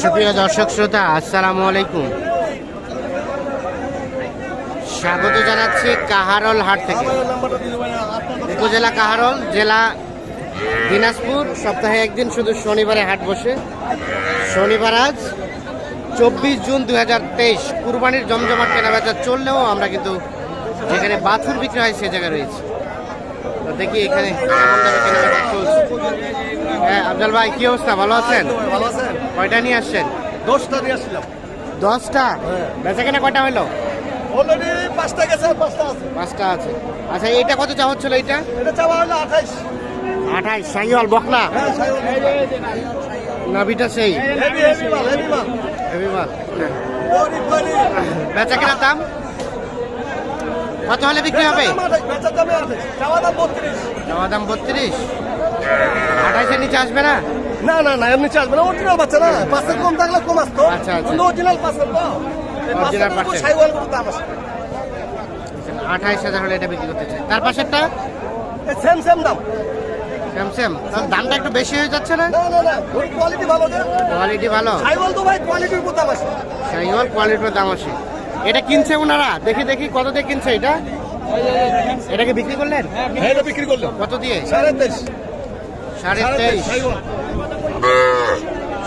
সুপ্রিয় দর্শক শ্রোতা, আসসালামু আলাইকুম। স্বাগত জানাচ্ছি কাহারল হাট থেকে। উপজেলা কাহারল, জেলা দিনাজপুর। সপ্তাহে একদিন শুধু শনিবারে হাট বসে। শনিবার আজ, চব্বিশ জুন দু হাজার তেইশ। কুরবানির জমজমাট কেনাবেচা চললেও আমরা কিন্তু যেখানে বাছুর বিক্রি হয় সে জায়গায় রয়েছে। তো দেখি এখানে চলছে। হ্যাঁ আফজাল ভাই কি অবস্থা? ভালো আছেন? ভালো আছেন? কয়টা নিয়ে আসছেন? দশটা দিয়ে আসছিলাম। দশটা? বেচা কেনা কয়টা হলো? অলরেডি পাঁচটা গেছে পাঁচটা আছে। পাঁচটা আছে। আচ্ছা এইটা কত চাওয়া হচ্ছিল এইটা? এটা চাওয়া হলো আঠাইশ। আঠাইশ সাইওয়াল বকনা? হ্যাঁ নাভিটা সেই। হেভি মাল হেভি মাল। বেচা কেনার দাম? কত হলে বিক্রি হবে? চাওয়া দাম বত্রিশ। আঠাইশের নিচে আসবে না? না না না এমনি চাষবে না। অরিজিনাল বাচ্চা না। পাঁচের কম থাকলে কম আসতো। আচ্ছা, আচ্ছা। অরিজিনাল পাঁচের তো। Original পাঁচের। সাইওয়াল করে দাম আছে। আঠাইশ হাজার হলে এটা বিক্রি করতে চাই। তার পাশেরটা? সেম সেম দাম। স্যামসাং তার দামটা একটু বেশি হয়ে যাচ্ছে না? না না না কোয়ালিটি ভালো কোয়ালিটি ভালো। সাইওয়াল তো ভাই কোয়ালিটির উপর দাম আছে। সাইওয়াল কোয়ালিটির দাম আছে। এটা কিনছে ওনারা? দেখি দেখি কত দিয়ে কিনছে এটা? এটাকে বিক্রি করলেন? হ্যাঁ এটা বিক্রি করলাম কত দিয়ে? সাড়ে তেইশ। সাড়ে তেইশ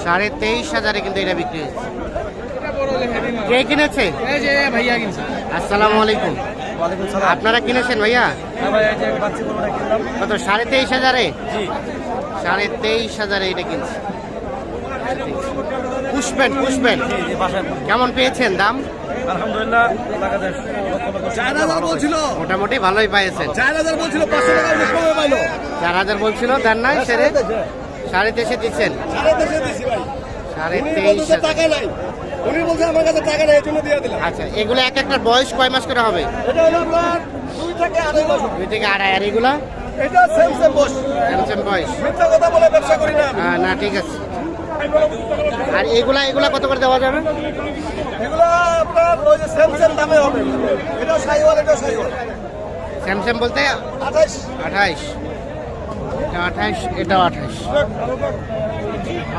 সাড়ে তেইশ। হাজারে কিন্তু এটা বিক্রি হয়েছে। কে কিনেছে? এই ভাইয়া কিনছে। আসসালামু আলাইকুম। আপনারা কিনেছেন ভাইয়া? হ্যাঁ ভাই এই যে বাচ্চা কোনটা কিনলাম। কত সাড়ে তেইশ হাজারে? সাড়ে তেইশ হাজারে এটা কিনছে। পুষবেন পুষবেন কেমন পেয়েছেন দাম? আলহামদুলিল্লাহ চার হাজার বলছিল। মোটামুটি ভালোই পাইছেন। চার হাজার বলছিল পাঁচশো টাকা কমে পাইলো। চার হাজার বলছিল দেন নাই সেরে? সাড়ে তেইশে দিচ্ছেন। সাড়ে তেইশ টাকা নাই। উনি বলছে আমার কাছে টাকা নাই জন্য দিয়ে দিলাম। আচ্ছা এগুলো এক একটা বয়স কয় মাস করে হবে? এটা হলো আপনার দুই থেকে আড়াই মাস দুই থেকে আড়াই আর এগুলা? এটা সেম সেম বস স্যামসাং বয়স। মিথ্যা কথা বলে ব্যবসা করি না হ্যাঁ, না ঠিক আছে। আর এগুলা এগুলা কত করে দেওয়া যাবে? এগুলো আপনার ওই যে সেম সেম দামে হবে। এটা সাইওয়াল এটা সাইওয়াল। স্যামসাং বলতে আঠাইশ আঠাইশ এটা আঠাইশ এটাও আঠাইশ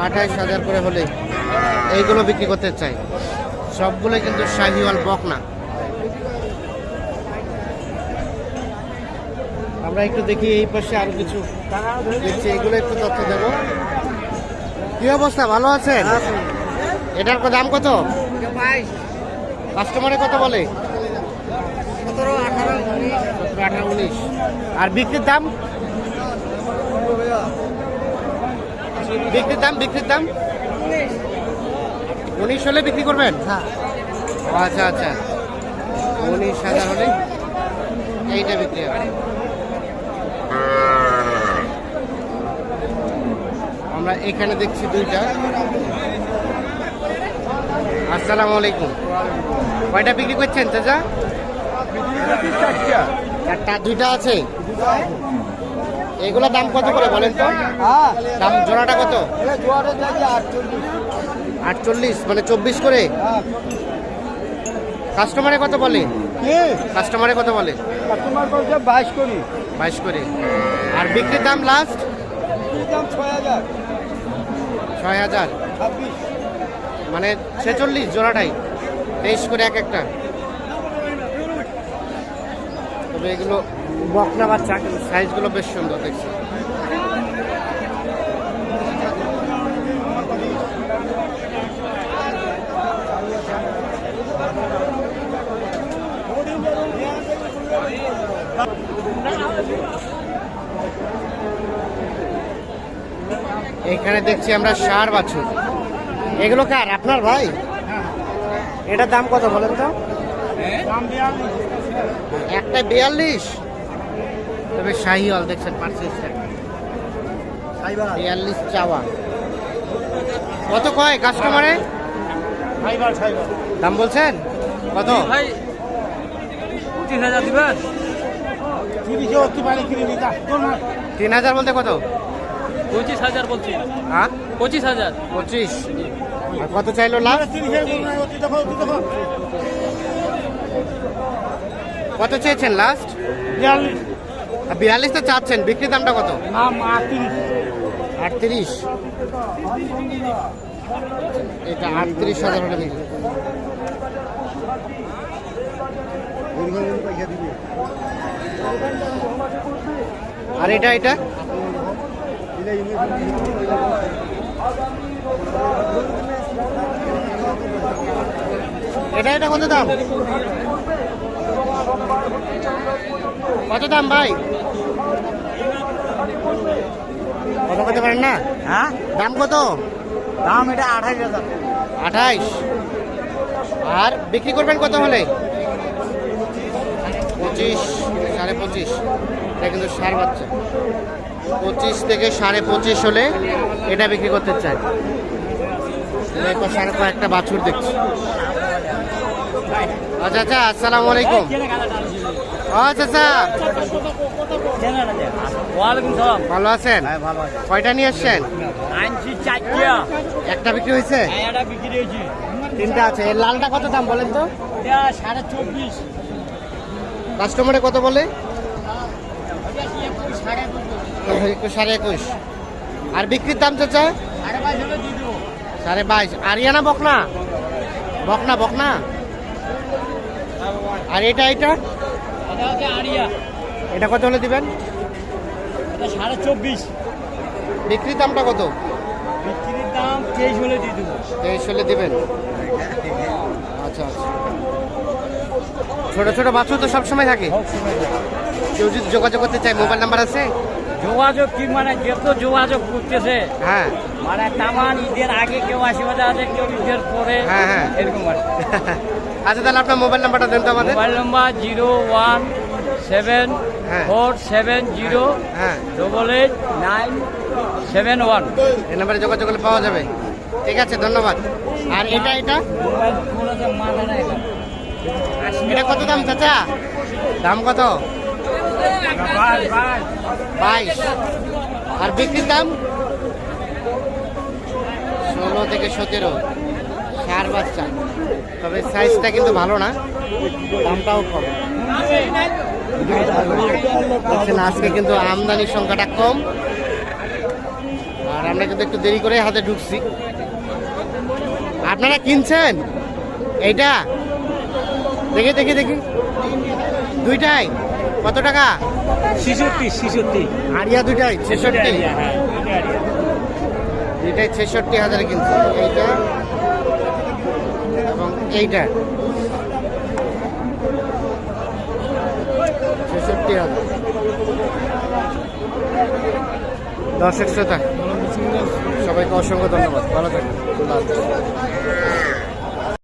আঠাইশ হাজার করে হলে এইগুলো বিক্রি করতে চাই। সবগুলো কিন্তু শাহিওয়াল বক না। আমরা একটু দেখি এই পাশে আরও কিছু। দেখছি এগুলো একটু তথ্য দেব। কি অবস্থা ভালো আছেন? এটার দাম কত? কাস্টমারে কত বলে। আর বিক্রির দাম? বিক্রির দাম বিক্রির দাম? উনিশ। হলে বিক্রি করবেন? আচ্ছা আচ্ছা। উনিশ হাজার হলে এইটা বিক্রি হবে। আমরা এখানে দেখছি দুইটা। আসসালামু আলাইকুম। কয়টা বিক্রি করছেন, চাচা? চারটা দুইটা আছে? এগুলো দাম কত করে বলেন তো? দাম জোড়াটা কত? আটচল্লিশ মানে চব্বিশ করে? কাস্টমারে কত বলে? কাস্টমারে কত বলে? বাইশ করি। বাইশ করে আর বিক্রির দাম লাস্ট? দাম ছয় হাজার ছয় হাজার। মানে ছেচল্লিশ জোড়াটাই। তেইশ করে এক একটা। তবে এগুলো বকনা বাচ্চা সাইজগুলো বেশ সুন্দর দেখছি। এখানে দেখছি আমরা সার বাছুর। এগুলো কার? আপনার ভাই? এটার দাম কত বলেন তো? একটা বিয়াল্লিশ। তবে শাহি শাহিওয়াল দেখছেন পার্সেস বিয়াল্লিশ চাওয়া। কত কয় কাস্টমারে দাম বলছেন? কত? ভাই। পঁচিশ হাজার দিবেন? তিন হাজার বলতে কত? পঁচিশ হাজার বলছি। হ্যাঁ? পঁচিশ হাজার। পঁচিশ। আর কত চাইলো লাভ কত চেয়েছেন লাস্ট? বিয়াল্লিশ। তো চাচ্ছেন বিক্রি দামটা কত? আটত্রিশ? এটা আটত্রিশ হাজার হলে বিক্রি। আর এটা এটা? এটা এটা কত দাম? কত দাম ভাই? কত করতে পারেন না? হ্যাঁ? দাম কত? দাম এটা আঠাশ হাজার। আঠাইশ আর বিক্রি করবেন কত হলে? পঁচিশ সাড়ে পঁচিশ। এটা কিন্তু সার বাচ্চা। পঁচিশ থেকে সাড়ে পঁচিশ হলে এটা বিক্রি করতে চাই। সাড়ে কয়েকটা বাছুর দেখছি। আচ্ছা আচ্ছা আসসালামু আলাইকুম। চাচা। ওয়ালাইকুম ভালো আছেন? হ্যাঁ কয়টা নিয়ে এসছেন একটা বিক্রি হয়েছে? তিনটা আছে। এর লালটা কত দাম বলেন তো? সাড়ে চব্বিশ। কাস্টমারে কত বলে? একুশ, সাড়ে একুশ। আর বিক্রির দাম চাচা? সাড়ে বাইশ। আরিয়ানা বকনা? বকনা বকনা? আর এটা এটা? এটা কত হলে দিবেন? সাড়ে চব্বিশ বিক্রির দামটা কত? বিক্রির দাম তেইশ হলে দিয়ে দেবো তেইশ হলে দিবেন। আচ্ছা আচ্ছা। ছোট ছোট বাছুর তো সবসময় থাকে। কেউ যদি যোগাযোগ করতে চায়, মোবাইল নাম্বার আছে? যোগাযোগ কি মানে? যত যোগাযোগ করতেছে হ্যাঁ। মানে তামান ঈদের আগে কেউ আশীর্বাদ আছে কেউ ঈদের পরে হ্যাঁ, হ্যাঁ। এরকম আর আচ্ছা তাহলে আপনার মোবাইল নাম্বারটা দেন তো আমাদের। Mobile number zero one seven হ্যাঁ। ফোর সেভেন জিরো হ্যাঁ। Double eight nine seven one. এই নাম্বারে যোগাযোগ করলে পাওয়া যাবে। ঠিক আছে ধন্যবাদ। আর এটা এটা? মোবাইল ফোন আছে মাথাটা এটা এটা কত দাম চাচা? দাম কত? বাইশ। আর বিক্রির দাম? ষোলো থেকে সতেরো। চার বাচ্চা। তবে সাইজটা কিন্তু ভালো না, দামটাও কম। আজকে কিন্তু আমদানির সংখ্যাটা কম। আর আমরা কিন্তু একটু দেরি করে হাতে ঢুকছি। আপনারা কিনছেন? এইটা? দেখি দেখি দেখি। দুইটাই? কত টাকা? ছিষট্টি ছিষট্টি। আড়িয়া দুটাই ছেষট্টি। হ্যাঁ দুইটাই ছেষট্টি হাজার কিনছে এইটা এবং এইটা। ছেষট্টি হাজার। দর্শক শ্রোতা সবাইকে অসংখ্য ধন্যবাদ। ভালো থাকবেন।